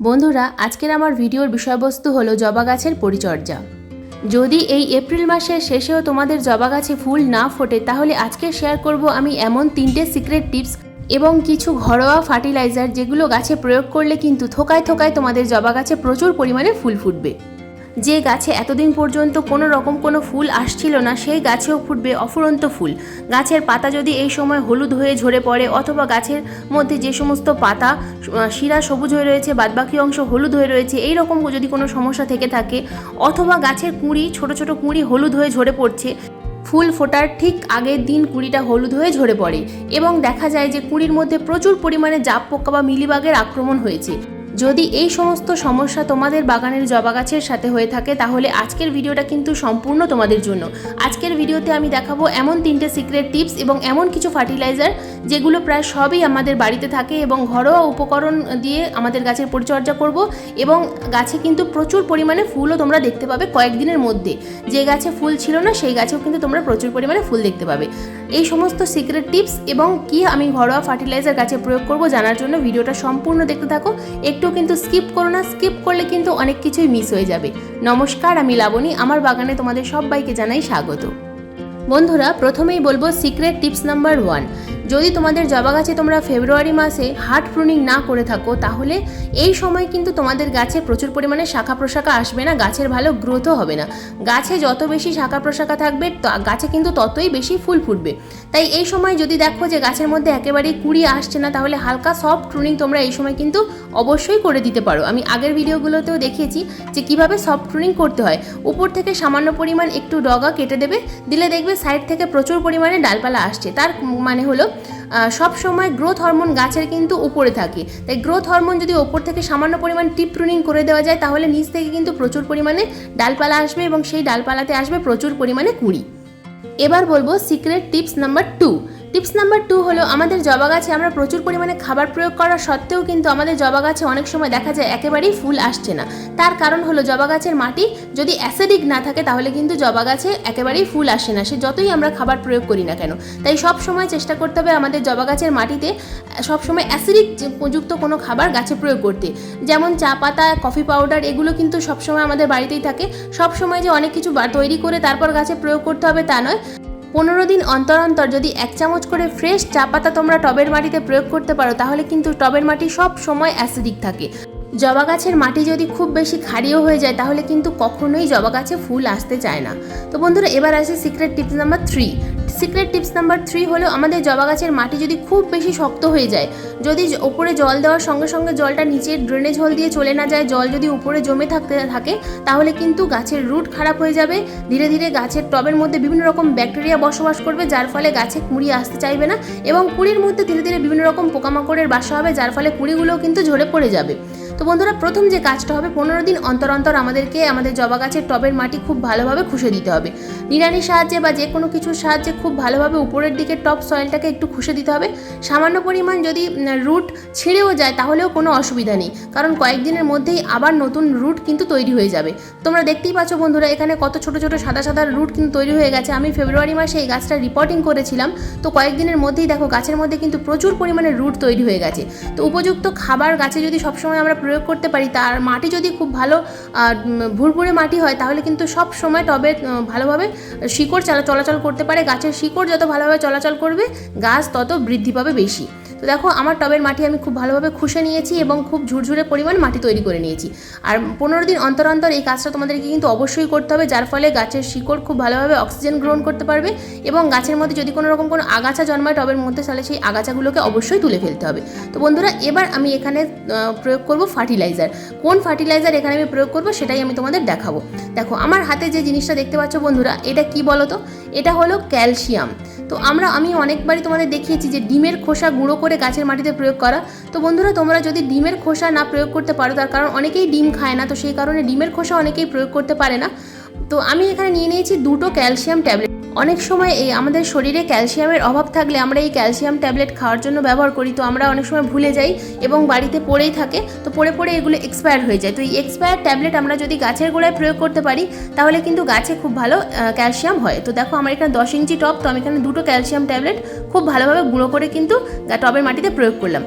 বন্ধুরা, আজকের আমার ভিডিওর বিষয়বস্তু হলো জবা গাছের পরিচর্যা। যদি এই এপ্রিল মাসের শেষেও তোমাদের জবা গাছে ফুল না ফোটে, তাহলে আজকে শেয়ার করব আমি এমন তিনটে সিক্রেট টিপস এবং কিছু ঘরোয়া ফার্টিলাইজার যেগুলো গাছে প্রয়োগ করলে কিন্তু থোকায় থোকায় তোমাদের জবা গাছে প্রচুর পরিমাণে ফুল ফুটবে। যে গাছে এতদিন পর্যন্ত কোনো রকম কোনো ফুল আসছিল না, সেই গাছেও ফুটবে অফুরন্ত ফুল। গাছের পাতা যদি এই সময় হলুদ হয়ে ঝরে পড়ে অথবা গাছের মধ্যে যে সমস্ত পাতা শিরা সবুজ হয়ে রয়েছে, বাদবাকি অংশ হলুদ হয়ে রয়েছে, এই রকম যদি কোনো সমস্যা থেকে থাকে অথবা গাছের কুঁড়ি, ছোট ছোট কুঁড়ি হলুদ হয়ে ঝরে পড়ছে, ফুল ফোটার ঠিক আগের দিন কুঁড়িটা হলুদ হয়ে ঝরে পড়ে। এবং দেখা যায় যে কুঁড়ির মধ্যে প্রচুর পরিমাণে জাপ পোকা বা মিলিবাগের আক্রমণ হয়েছে। যদি এই সমস্ত সমস্যা তোমাদের বাগানের জবা গাছের সাথে হয়ে থাকে, তাহলে আজকের ভিডিওটা কিন্তু সম্পূর্ণ তোমাদের জন্য। আজকের ভিডিওতে আমি দেখাবো এমন তিনটে সিক্রেট টিপস এবং এমন কিছু ফার্টিলাইজার যেগুলো প্রায় সবই আমাদের বাড়িতে থাকে এবং ঘরোয়া উপকরণ দিয়ে আমাদের গাছের পরিচর্যা করব এবং গাছে কিন্তু প্রচুর পরিমাণে ফুলও তোমরা দেখতে পাবে কয়েকদিনের মধ্যে। যে গাছে ফুল ছিল না, সেই গাছেও কিন্তু তোমরা প্রচুর পরিমাণে ফুল দেখতে পাবে। এই সমস্ত সিক্রেট টিপস এবং কি আমি ঘরোয়া ফার্টিলাইজার গাছে প্রয়োগ করব জানার জন্য ভিডিওটা সম্পূর্ণ দেখতে থাকো। একটু কিন্তু স্কিপ করো না স্কিপ করলে কিন্তু অনেক কিছুই মিস হয়ে যাবে। নমস্কার, আমি লাবণী, আমার বাগানে তোমাদের সবাইকে জানাই স্বাগত। বন্ধুরা, প্রথমেই বলব সিক্রেট টিপস নাম্বার ওয়ান যদি তোমাদের জবা গাছে তোমরা ফেব্রুয়ারি মাসে হার্ট প্রুনিং না করে থাকো, তাহলে এই সময় কিন্তু তোমাদের গাছে প্রচুর পরিমাণে শাখা প্রশাখা আসবে না, গাছের ভালো গ্রোথও হবে না। গাছে যত বেশি শাখা প্রশাখা থাকবে গাছে কিন্তু ততই বেশি ফুল ফুটবে। তাই এই সময় যদি দেখো যে গাছের মধ্যে একেবারেই কুড়ি আসছে না, তাহলে হালকা সফট প্রুনিং তোমরা এই সময় কিন্তু অবশ্যই করে দিতে পারো। আমি আগের ভিডিওগুলোতেও দেখিয়েছি যে কীভাবে সফট প্রুনিং করতে হয়। উপর থেকে সামান্য পরিমাণ একটু ডগা কেটে দেবে, দিলে দেখবে সাইড থেকে প্রচুর পরিমাণে ডালপালা আসছে। তার মানে হলো সব সময় গ্রোথ হরমোন গাছের কিন্তু উপরে থাকে। তাই গ্রোথ হরমোন যদি ওপর থেকে সামান্য পরিমাণ টিপ প্রুনিং করে দেওয়া যায়, তাহলে নিচ থেকে কিন্তু প্রচুর পরিমাণে ডালপালা আসবে এবং সেই ডালপালাতে আসবে প্রচুর পরিমাণে কুড়ি। এবার বলব secret tips number two tips number two হলো, আমাদের জবা গাছে আমরা প্রচুর পরিমাণে খাবার প্রয়োগ করা সত্ত্বেও কিন্তু আমাদের জবা গাছে অনেক সময় দেখা যায় একেবারেই ফুল আসছে না। তার কারণ হলো, জবা গাছের মাটি যদি অ্যাসিডিক না থাকে তাহলে কিন্তু জবা গাছে একেবারেই ফুল আসে না। সে যতই আমরা খাবার প্রয়োগ করি না কেন। তাই সব সময় চেষ্টা করতে হবে আমাদের জবা গাছের মাটিতে সবসময় অ্যাসিডিক যুক্ত কোনো খাবার গাছে প্রয়োগ করতে। যেমন চা পাতা কফি পাউডার এগুলো কিন্তু সবসময় আমাদের বাড়িতেই থাকে। সব সময় যে অনেক কিছু তৈরি করে তারপর গাছে প্রয়োগ করতে হবে তা নয়। পনেরো দিন অন্তর অন্তর যদি এক চামচ করে ফ্রেশ চা পাতা তোমরা টবের মাটিতে প্রয়োগ করতে পারো, তাহলে কিন্তু টবের মাটি সব সময় অ্যাসিডিক থাকে। জবা গাছের মাটি যদি খুব বেশি ক্ষারীয় হয়ে যায়, তাহলে কিন্তু কখনোই জবা গাছে ফুল আসতে চায় না। তো বন্ধুরা, এবার আসে secret tips number three secret tips number three হলো আমাদের জবা গাছের মাটি যদি খুব বেশি শক্ত হয়ে যায়, যদি ওপরে জল দেওয়ার সঙ্গে সঙ্গে জলটা নিচে ড্রেনেজ হোল দিয়ে চলে না যায়, জল যদি উপরে জমে থাকতে থাকে, তাহলে কিন্তু গাছের রুট খারাপ হয়ে যাবে। ধীরে ধীরে গাছের টবের মধ্যে বিভিন্ন রকম ব্যাকটেরিয়া বসবাস করবে, যার ফলে গাছে কুড়ি আসতে চাইবে না এবং কুড়ির মধ্যে ধীরে ধীরে বিভিন্ন রকম পোকামাকড়ের বাসা হবে, যার ফলে কুড়িগুলোও কিন্তু ঝরে পড়ে যাবে। তো বন্ধুরা, প্রথম যে কাজটা হবে, পনেরো দিন অন্তর অন্তর আমাদেরকে আমাদের জবা গাছের টবের মাটি খুব ভালোভাবে খুশে দিতে হবে। নিড়ানির সাহায্যে বা যে কোনো কিছুর সাহায্যে খুব ভালোভাবে উপরের দিকে টপ সয়েলটাকে একটু খুশে দিতে হবে। সামান্য পরিমাণ যদি রুট ছিঁড়েও যায়, তাহলেও কোনো অসুবিধা নেই। কারণ কয়েকদিনের মধ্যেই আবার নতুন রুট কিন্তু তৈরি হয়ে যাবে। তোমরা দেখতেই পাচ্ছ বন্ধুরা, এখানে কত ছোট ছোট সাদা সাদা রুট কিন্তু তৈরি হয়ে গেছে। আমি ফেব্রুয়ারি মাসে এই গাছটা রিপোর্টিং করেছিলাম। তো কয়েকদিনের মধ্যেই দেখো, গাছের মধ্যে কিন্তু প্রচুর পরিমাণে রুট তৈরি হয়ে গেছে। তো উপযুক্ত খাবার গাছে যদি সবসময় আমরা প্রয়োগ করতে পারি। তার মাটি যদি খুব ভালো ভুরভুরে মাটি হয়, তাহলে কিন্তু সব সময় টবে ভালোভাবে শিকড় চালা, চলাচল করতে পারে। গাছের শিকড় যত ভালোভাবে চলাচল করবে, গাছ তত বৃদ্ধি পাবে বেশি। তো দেখো, আমার টবের মাটি আমি খুব ভালোভাবে খুশে নিয়েছি এবং খুব ঝুরঝুরে পরিমাণ মাটি তৈরি করে নিয়েছি। আর পনেরো দিন অন্তর অন্তর এই কাজটা তোমাদেরকে কিন্তু অবশ্যই করতে হবে, যার ফলে গাছের শিকড় খুব ভালোভাবে অক্সিজেন গ্রহণ করতে পারবে এবং গাছের মধ্যে যদি কোনো রকম কোনো আগাছা জন্মায় টবের মধ্যে, তাহলে সেই আগাছাগুলোকে অবশ্যই তুলে ফেলতে হবে। তো বন্ধুরা, এবার আমি এখানে প্রয়োগ করব ফার্টিলাইজার। কোন ফার্টিলাইজার এখানে আমি প্রয়োগ করব সেটাই আমি তোমাদের দেখাবো। দেখো, আমার হাতে যে জিনিসটা দেখতে পাচ্ছ বন্ধুরা, এটা কি বলো তো এটা হলো ক্যালসিয়াম। তো আমরা, আমি অনেকবারই তোমাদের দেখিয়েছি যে ডিমের খোসা গুঁড়ো করে গাছের মাটিতে প্রয়োগ করা। তো বন্ধুরা, তোমরা যদি ডিমের খোসা না প্রয়োগ করতে পারো, তার কারণ অনেকেই ডিম খায় না, তো সেই কারণে ডিমের খোসা অনেকেই প্রয়োগ করতে পারে না। তো আমি এখানে নিয়ে নিয়েছি দুটো ক্যালসিয়াম ট্যাবলেট। অনেক সময় এই আমাদের শরীরে ক্যালসিয়ামের অভাব থাকলে আমরা এই ক্যালসিয়াম ট্যাবলেট খাওয়ার জন্য ব্যবহার করি, তো আমরা অনেক সময় ভুলে যাই এবং বাড়িতে পড়েই থাকে, তো পড়ে পড়ে এগুলো এক্সপায়ার হয়ে যায়। তো এই এক্সপায়ার ট্যাবলেট আমরা যদি গাছের গোড়ায় প্রয়োগ করতে পারি, তাহলে কিন্তু গাছে খুব ভালো ক্যালসিয়াম হয়। তো দেখো আমার এখানে দশ ইঞ্চি টব তো আমি এখানে দুটো ক্যালসিয়াম ট্যাবলেট খুব ভালোভাবে গুঁড়ো করে কিন্তু টবের মাটিতে প্রয়োগ করলাম।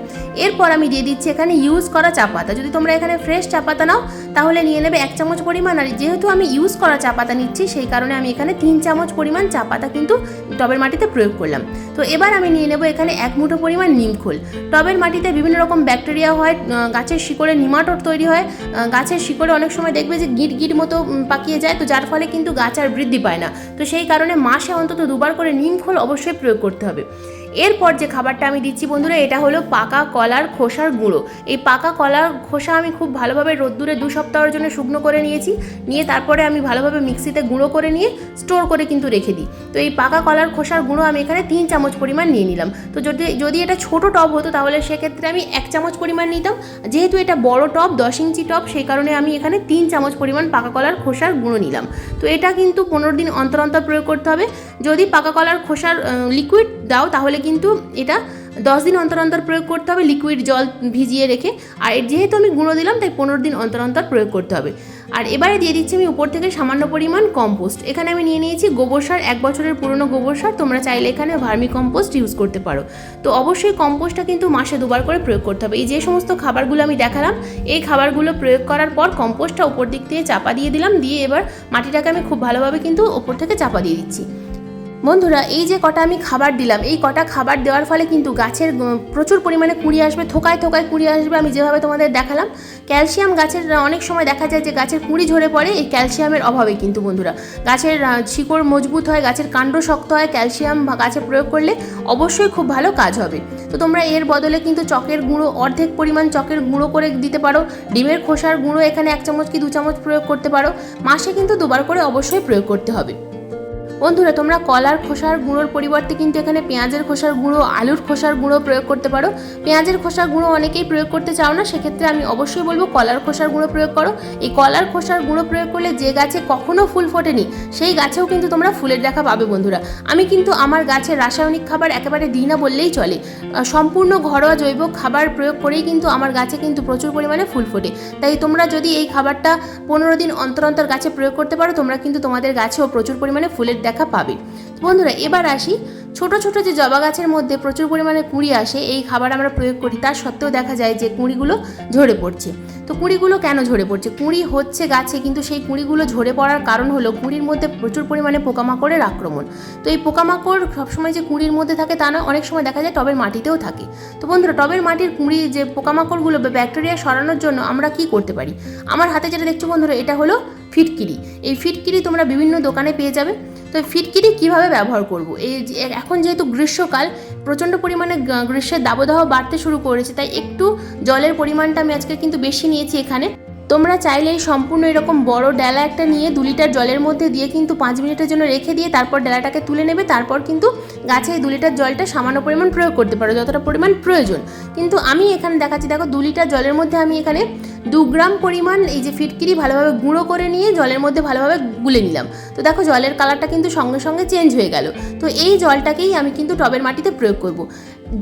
এরপর আমি দিয়ে দিচ্ছি এখানে ইউজ করা চা পাতা যদি তোমরা এখানে ফ্রেশ চা পাতা নাও তাহলে নিয়ে নেবে এক চামচ পরিমাণ। আর যেহেতু আমি ইউজ করা চা পাতা নিচ্ছি, সেই কারণে আমি এখানে তিন চামচ পরিমাণ চা পাতা কিন্তু টবের মাটিতে প্রয়োগ করলাম। তো এবার আমি নিয়ে নেব এখানে এক মুঠো পরিমাণ নিমখোল টবের মাটিতে বিভিন্ন রকম ব্যাকটেরিয়া হয় গাছের শিকড়ে নিমাটোড তৈরি হয়। গাছের শিকড়ে অনেক সময় দেখবে যে গিট গিট মতো পাকিয়ে যায়। তো যার ফলে কিন্তু গাছ আর বৃদ্ধি পায় না। তো সেই কারণে মাসে অন্তত দুবার করে নিমখোল অবশ্যই প্রয়োগ করতে হবে। এরপর যে খাবারটা আমি দিচ্ছি বন্ধুরা, এটা হলো পাকা কলার খোসার গুঁড়ো। এই পাকা কলার খোসা আমি খুব ভালোভাবে রোদ্দুরে দু সপ্তাহের জন্য শুকনো করে নিয়েছি। নিয়ে তারপরে আমি ভালোভাবে মিক্সিতে গুঁড়ো করে নিয়ে স্টোর করে কিন্তু রেখে দিই। তো এই পাকা কলার খোসার গুঁড়ো আমি এখানে তিন চামচ পরিমাণ নিয়ে নিলাম। তো যদি যদি এটা ছোট টব হতো তাহলে সেক্ষেত্রে আমি এক চামচ পরিমাণ নিতাম। যেহেতু এটা বড় টব, দশ ইঞ্চি টব, সেই কারণে আমি এখানে তিন চামচ পরিমাণ পাকা কলার খোসার গুঁড়ো নিলাম। তো এটা কিন্তু পনেরো দিন অন্তর অন্তর প্রয়োগ করতে হবে। যদি পাকা কলার খোসার লিকুইড দাও, তাহলে কিন্তু এটা দশ দিন অন্তর অন্তর প্রয়োগ করতে হবে লিকুইড জল ভিজিয়ে রেখে। আর যেহেতু আমি গুঁড়ো দিলাম, তাই পনেরো দিন অন্তর অন্তর প্রয়োগ করতে হবে। আর এবারে দিয়ে দিচ্ছি আমি উপর থেকে সামান্য পরিমাণ কম্পোস্ট এখানে আমি নিয়ে নিয়েছি গোবর সার, এক বছরের পুরনো গোবর সার, তোমরা চাইলে এখানে ভার্মি কম্পোস্ট ইউজ করতে পারো। তো অবশ্যই কম্পোস্টটা কিন্তু মাসে দুবার করে প্রয়োগ করতে হবে। এই যে সমস্ত খাবারগুলো আমি দেখালাম, এই খাবারগুলো প্রয়োগ করার পর কম্পোস্টটা উপর দিক থেকে চাপা দিয়ে দিলাম, দিয়ে এবার মাটিটাকে আমি খুব ভালোভাবে কিন্তু ওপর থেকে চাপা দিয়ে দিচ্ছি। বন্ধুরা, এই যে কটা আমি খাবার দিলাম, এই কটা খাবার দেওয়ার ফলে কিন্তু গাছের প্রচুর পরিমাণে কুড়ি আসবে, থোকায় থোকায় কুড়ি আসবে, আমি যেভাবে তোমাদের দেখালাম। ক্যালসিয়াম গাছের অনেক সময় দেখা যায় যে গাছের কুড়ি ঝরে পড়ে, এই ক্যালসিয়ামের অভাবে কিন্তু বন্ধুরা। গাছের শিকড় মজবুত হয়, গাছের কাণ্ড শক্ত হয়, ক্যালসিয়াম গাছে প্রয়োগ করলে অবশ্যই খুব ভালো কাজ হবে। তো তোমরা এর বদলে কিন্তু চকের গুঁড়ো, অর্ধেক পরিমাণ চকের গুঁড়ো করে দিতে পারো। ডিমের খোসার গুঁড়ো এখানে এক চামচ কি দু চামচ প্রয়োগ করতে পারো। মাসে কিন্তু দুবার করে অবশ্যই প্রয়োগ করতে হবে। বন্ধুরা, তোমরা কলার খোসার গুঁড়োর পরিবর্তে কিন্তু এখানে পেঁয়াজের খোসার গুঁড়ো, আলুর খোসার গুঁড়ো প্রয়োগ করতে পারো। পেঁয়াজের খোসার গুঁড়ো অনেকেই প্রয়োগ করতে চাও না, সেক্ষেত্রে আমি অবশ্যই বলব কলার খোসার গুঁড়ো প্রয়োগ করো। এই কলার খোসার গুঁড়ো প্রয়োগ করলে যে গাছে কখনো ফুল ফোটেনি, সেই গাছেও কিন্তু তোমরা ফুলের দেখা পাবে বন্ধুরা। আমি কিন্তু আমার গাছে রাসায়নিক খাবার একেবারে দিই না বললেই চলে। সম্পূর্ণ ঘরোয়া জৈব খাবার প্রয়োগ করেই কিন্তু আমার গাছে কিন্তু প্রচুর পরিমাণে ফুল ফোটে। তাই তোমরা যদি এই খাবারটা পনেরো দিন অন্তর অন্তর গাছে প্রয়োগ করতে পারো, তোমরা কিন্তু তোমাদের গাছেও প্রচুর পরিমাণে ফুলের দেখা পাবে। বন্ধুরা, এবার আসি। ছোট ছোট যে জবা গাছের মধ্যে প্রচুর পরিমাণে কুঁড়ি আসে, এই খাবার আমরা প্রয়োগ করি। তার সত্ত্বেও দেখা যায় যে কুঁড়িগুলো ঝরে পড়ছে। তো কুঁড়িগুলো কেন ঝরে পড়ছে? কুঁড়ি হচ্ছে গাছে, কিন্তু সেই কুঁড়িগুলো ঝরে পড়ার কারণ হলো কুঁড়ির মধ্যে প্রচুর পরিমাণে পোকামাকড়ের আক্রমণ। তো এই পোকামাকড় সবসময় যে কুঁড়ির মধ্যে থাকে তা না অনেক সময় দেখা যায় টবের মাটিতেও থাকে। তো বন্ধুরা, টবের মাটির কুঁড়ি যে পোকামাকড়গুলো বা ব্যাকটেরিয়া সরানোর জন্য আমরা কি করতে পারি? আমার হাতে যেটা দেখছ বন্ধুরা, এটা হলো ফিটকিরি। এই ফিটকিরি তোমরা বিভিন্ন দোকানে পেয়ে যাবে। তো ফিটকিরি কীভাবে ব্যবহার করব? এই এখন যেহেতু গ্রীষ্মকাল, প্রচণ্ড পরিমাণে গ্রীষ্মের দাবদাহ বাড়তে শুরু করেছে, তাই একটু জলের পরিমাণটা আমি আজকে কিন্তু বেশি নিয়েছি এখানে। তোমরা চাইলে এই সম্পূর্ণ এরকম বড় ডেলা একটা নিয়ে দু লিটার জলের মধ্যে দিয়ে কিন্তু পাঁচ মিনিটের জন্য রেখে দিয়ে তারপর ডেলাটাকে তুলে নেবে, তারপর কিন্তু গাছে এই দু লিটার জলটা সামান্য পরিমাণ প্রয়োগ করতে পারো, যতটা পরিমাণ প্রয়োজন। কিন্তু আমি এখানে দেখাচ্ছি, দেখো দু লিটার জলের মধ্যে আমি এখানে দু গ্রাম পরিমাণ এই যে ফিটকিরি ভালোভাবে গুঁড়ো করে নিয়ে জলের মধ্যে ভালোভাবে গুলে নিলাম। তো দেখো জলের কালারটা কিন্তু সঙ্গে সঙ্গে চেঞ্জ হয়ে গেল। তো এই জলটাকেই আমি কিন্তু টবের মাটিতে প্রয়োগ করব।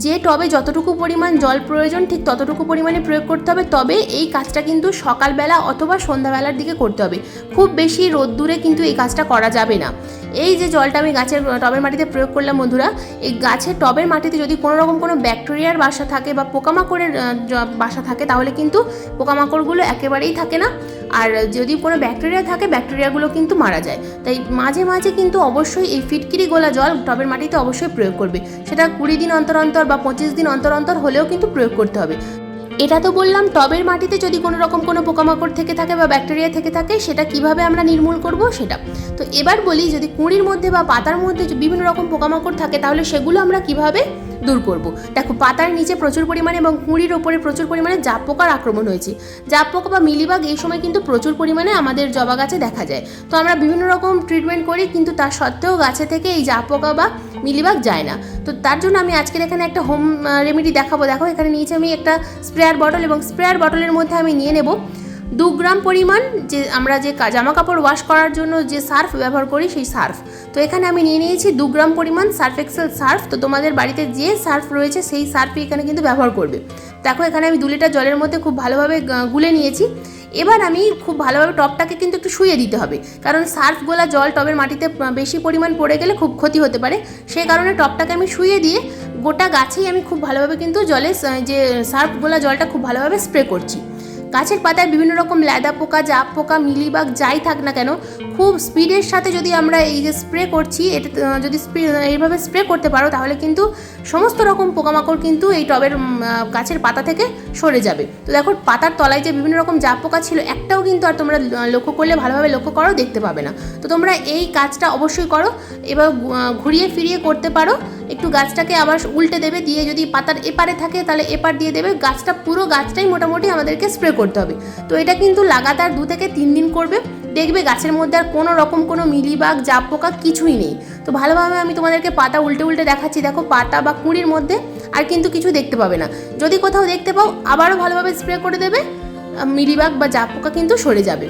যে টবে যতটুকু পরিমাণ জল প্রয়োজন, ঠিক ততটুকু পরিমাণে প্রয়োগ করতে হবে। তবে এই কাজটা কিন্তু সকালবেলা অথবা সন্ধ্যাবেলার দিকে করতে হবে। খুব বেশি রোদ্দুরে কিন্তু এই কাজটা করা যাবে না। এই যে জলটা আমি গাছের টবের মাটিতে প্রয়োগ করলাম বন্ধুরা, এই গাছের টবের মাটিতে যদি কোনো রকম কোনো ব্যাকটেরিয়ার বাসা থাকে বা পোকামাকড়ের বাসা থাকে, তাহলে কিন্তু পোকামাকড়গুলো একেবারেই থাকে না। আর যদি কোনো ব্যাকটেরিয়া থাকে ব্যাকটেরিয়াগুলো কিন্তু মারা যায়। তাই মাঝে মাঝে কিন্তু অবশ্যই এই ফিটকিরি গোলা জল টবের মাটিতে অবশ্যই প্রয়োগ করবে। সেটা কুড়ি দিন অন্তর অন্তর বা পঁচিশ দিন অন্তর অন্তর হলেও কিন্তু প্রয়োগ করতে হবে। এটা তো বললাম, টবের মাটিতে যদি কোনো রকম কোনো পোকামাকড় থেকে থাকে বা ব্যাকটেরিয়া থেকে থাকে, সেটা কীভাবে আমরা নির্মূল করব সেটা। তো এবার বলি, যদি কুঁড়ির মধ্যে বা পাতার মধ্যে বিভিন্ন রকম পোকামাকড় থাকে, তাহলে সেগুলো আমরা কীভাবে দূর করব। দেখো, পাতার নিচে প্রচুর পরিমাণে এবং কুঁড়ির ওপরে প্রচুর পরিমাণে জাপ পোকার আক্রমণ হয়েছে। জাপ পোকা বা মিলিবাগ এই সময় কিন্তু প্রচুর পরিমাণে আমাদের জবা গাছে দেখা যায়। তো আমরা বিভিন্ন রকম ট্রিটমেন্ট করি, কিন্তু তার সত্ত্বেও গাছে থেকে এই জাপ পোকা বা মিলিবাগ যায় না। তো তার জন্য আমি আজকের এখানে একটা হোম রেমেডি দেখাবো। দেখো, এখানে নিয়েছি আমি একটা স্প্রেয়ার বটল এবং স্প্রেয়ার বটলের মধ্যে আমি নিয়ে নেব। দু গ্রাম পরিমাণ যে আমরা যে জামা কাপড় ওয়াশ করার জন্য যে সার্ফ ব্যবহার করি সেই সার্ফ তো এখানে আমি নিয়ে নিয়েছি দু গ্রাম পরিমাণ সার্ফ এক্সেল সার্ফ তো তোমাদের বাড়িতে যে সার্ফ রয়েছে সেই সার্ফই এখানে কিন্তু ব্যবহার করবে। দেখো এখানে আমি দু লিটার জলের মধ্যে খুব ভালোভাবে গুলে নিয়েছি। এবার আমি খুব ভালোভাবে টবটাকে কিন্তু একটু শুয়ে দিতে হবে। কারণ সার্ফ গোলা জল টবের মাটিতে বেশি পরিমাণ পড়ে গেলে খুব ক্ষতি হতে পারে। সেই কারণে টবটাকে আমি শুয়ে দিয়ে গোটা গাছেই আমি খুব ভালোভাবে কিন্তু জলে যে সার্ফ গোলা জলটা খুব ভালোভাবে স্প্রে করছি। গাছের পাতায় বিভিন্ন রকম ল্যাদা পোকা, জাপ পোকা, মিলিবাগ যাই থাক না কেন, খুব স্পিডের সাথে যদি আমরা এই যে স্প্রে করছি এটা যদি এইভাবে স্প্রে করতে পারো, তাহলে কিন্তু সমস্ত রকম পোকামাকড় কিন্তু এই টবের গাছের পাতা থেকে সরে যাবে। তো দেখো, পাতার তলায় যে বিভিন্ন রকম জাপ পোকা ছিল, একটাও কিন্তু আর তোমরা লক্ষ্য করলে ভালোভাবে লক্ষ্য করো, দেখতে পাবে না। তো তোমরা এই কাজটা অবশ্যই করো, এবার ঘুরিয়ে ফিরিয়ে করতে পারো। একটু গাছটাকে আবার উল্টে দেবে, দিয়ে যদি পাতার এপারে থাকে তাহলে এপার দিয়ে দেবে। গাছটা, পুরো গাছটাই মোটামুটি আমাদেরকে স্প্রে করতে হবে। তো এটা কিন্তু লাগাতার দু থেকে তিন দিন করবে। দেখবে গাছের মধ্যে আর কোনো রকম কোনো মিলিবাগ, জাপ পোকা কিছুই নেই। তো ভালোভাবে আমি তোমাদেরকে পাতা উল্টে উল্টে দেখাচ্ছি। দেখো, পাতা বা কুঁড়ির মধ্যে আর কিন্তু কিছু দেখতে পাবে না। যদি কোথাও দেখতে পাও, আবারও ভালোভাবে স্প্রে করে দেবে। মিলিবাগ বা জাপ পোকা কিন্তু সরে যাবে।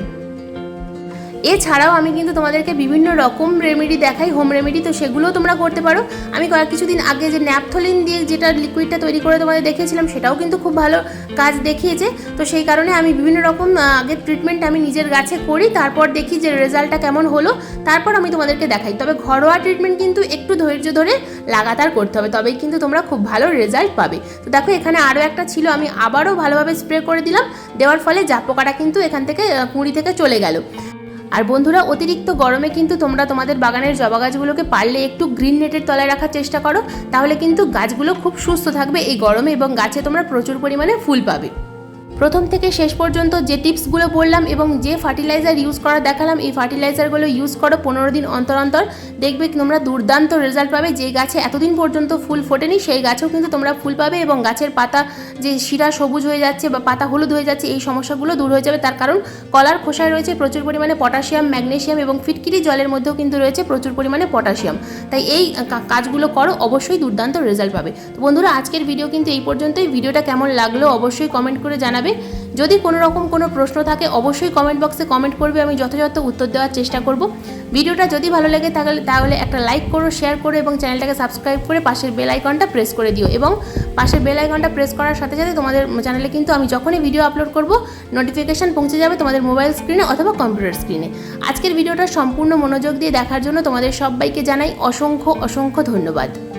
এছাড়াও আমি কিন্তু তোমাদেরকে বিভিন্ন রকম রেমেডি দেখাই হোম রেমেডি তো সেগুলোও তোমরা করতে পারো। আমি কয়েক কিছুদিন আগে যে ন্যাপথলিন দিয়ে যেটা লিকুইডটা তৈরি করে তোমাদের দেখিয়েছিলাম, সেটাও কিন্তু খুব ভালো কাজ দেখিয়েছে। তো সেই কারণে আমি বিভিন্ন রকম আগের ট্রিটমেন্ট আমি নিজের গাছে করি, তারপর দেখি যে রেজাল্টটা কেমন হলো, তারপর আমি তোমাদেরকে দেখাই। তবে ঘরোয়া ট্রিটমেন্ট কিন্তু একটু ধৈর্য ধরে লাগাতার করতে হবে, তবেই কিন্তু তোমরা খুব ভালো রেজাল্ট পাবে। তো দেখো, এখানে আরও একটা ছিল, আমি আবারও ভালোভাবে স্প্রে করে দিলাম, দেওয়ার ফলে জাপোকাটা কিন্তু এখান থেকে কুঁড়ি থেকে চলে গেল। আর বন্ধুরা, অতিরিক্ত গরমে কিন্তু তোমরা তোমাদের বাগানের জবা গাছগুলোকে পারলে একটু গ্রিন নেটের তলায় রাখার চেষ্টা করো। তাহলে কিন্তু গাছগুলো খুব সুস্থ থাকবে, এই গরমে এবং গাছে তোমরা প্রচুর পরিমাণে ফুল পাবে। প্রথম থেকে শেষ পর্যন্ত যে টিপসগুলো বললাম এবং যে ফার্টিলাইজার ইউজ করা দেখালাম, এই ফার্টিলাইজারগুলো ইউজ করো পনেরো দিন অন্তর অন্তর। দেখবে তোমরা দুর্দান্ত রেজাল্ট পাবে। যে গাছে এতদিন পর্যন্ত ফুল ফোটেনি, সেই গাছেও কিন্তু তোমরা ফুল পাবে এবং গাছের পাতা যে শিরা সবুজ হয়ে যাচ্ছে বা পাতা হলুদ হয়ে যাচ্ছে, এই সমস্যাগুলো দূর হয়ে যাবে। তার কারণ কলার খোসায় রয়েছে প্রচুর পরিমাণে পটাশিয়াম ম্যাগনেসিয়াম এবং ফিটকিরি জলের মধ্যেও কিন্তু রয়েছে প্রচুর পরিমাণে পটাশিয়াম। তাই এই কাজগুলো করো, অবশ্যই দুর্দান্ত রেজাল্ট পাবে। তো বন্ধুরা, আজকের ভিডিও কিন্তু এই পর্যন্তই। ভিডিওটা কেমন লাগল অবশ্যই কমেন্ট করে জানাবে যদি কোনো রকম কোনো প্রশ্ন থাকে, অবশ্যই কমেন্ট বক্সে কমেন্ট করবে, আমি যথাযথ উত্তর দেওয়ার চেষ্টা করব। ভিডিওটা যদি ভালো লাগে তাহলে তাহলে একটা লাইক করো শেয়ার করো এবং চ্যানেলটাকে সাবস্ক্রাইব করে পাশের বেল আইকনটা প্রেস করে দিও এবং পাশের বেল আইকনটা প্রেস করার সাথে সাথে তোমাদের চ্যানেলে কিন্তু আমি যখনই ভিডিও আপলোড করব নোটিফিকেশান পৌঁছে যাবে তোমাদের মোবাইল স্ক্রিনে অথবা কম্পিউটার স্ক্রিনে আজকের ভিডিওটা সম্পূর্ণ মনোযোগ দিয়ে দেখার জন্য তোমাদের সবাইকে জানাই অসংখ্য অসংখ্য ধন্যবাদ।